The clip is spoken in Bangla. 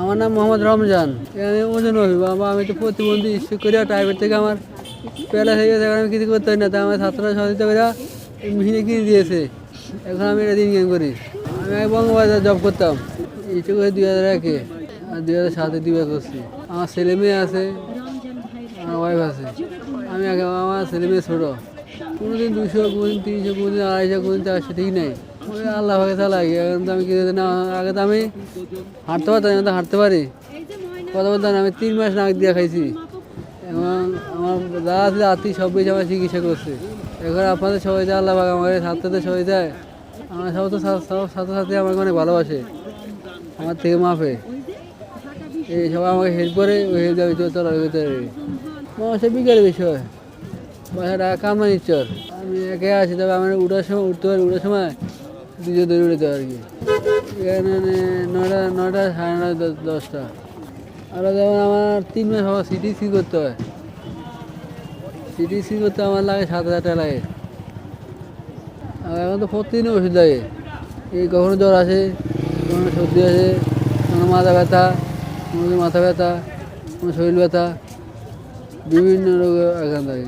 আমার নাম মোহাম্মদ রমজান। আমি ওজন বাবা, আমি তো প্রতিবন্ধী করিয়া প্রাইভেট থেকে আমার পেলা হয়ে গেছে, এখন আমি কিছু করতে পারি না। তা আমার ছাত্ররা সহযোগিতা করে মেশিনে কিনে দিয়েছে। এখন আমি এটা দিন গেম করি। আমি আগে বঙ্গবাজার জব করতাম। এইটুকু দুই হাজার একে। আর দুই হাজার সাতে দুই করছি। আমার ছেলে মেয়ে আছে, আমার ওয়াইফ আছে। আমি আগে, আমার ছেলে মেয়ে ছোটো। কোনোদিন দুশো কোনোদিন তিনশো, কোনোদিন আড়াইশো, কোনোদিন চারশো, ঠিক নাই। ওই আল্লাহ ভাগে চালাই এখন তো আমি কি না, আগে তো আমি হাঁটতে পারতাম, এখন তো হাঁটতে পারি। কথা বলতাম আমি তিন মাস নাক দিয়ে খাইছি। এবং আমার দাদা ছিল আত্মীয় সব বেশি আমার চিকিৎসা করছে। এখন আপনাদের সবাই যায় আল্লাহ ভাগ আমার ছাত্রদের সবাই যায় আমার সব তো সব ছাত্রছাত্রী আমাকে অনেক ভালোবাসে। আমার থেকে মাফে। এই সবাই আমাকে হেল্প করে, ওই হেল্প ভিতরে চলার ভিতরে মানুষের বিকারের বিষয়। বাসাটা কামানি চর আমি একে আছি, তবে আমার উঠার সময়, উঠতে পারি উঠার সময় দুজো দৌড়ে আর কি। এখানে নয়টা নয়টা সাড়ে নয়টা দশটা। আর যেমন আমার তিন মাস আমার সিটি সি করতে হয়। সিটি সি করতে আমার লাগে সাত হাজার টাকা লাগে। আর এখন তো প্রতিদিনই ওষুধ লাগে। এই কখনো জ্বর আসে, কখনো সর্দি আসে, কখনো মাথা ব্যথা কোনো মাথা ব্যথা কোনো শরীর ব্যথা, বিভিন্ন রোগে আক্রান্ত হয়।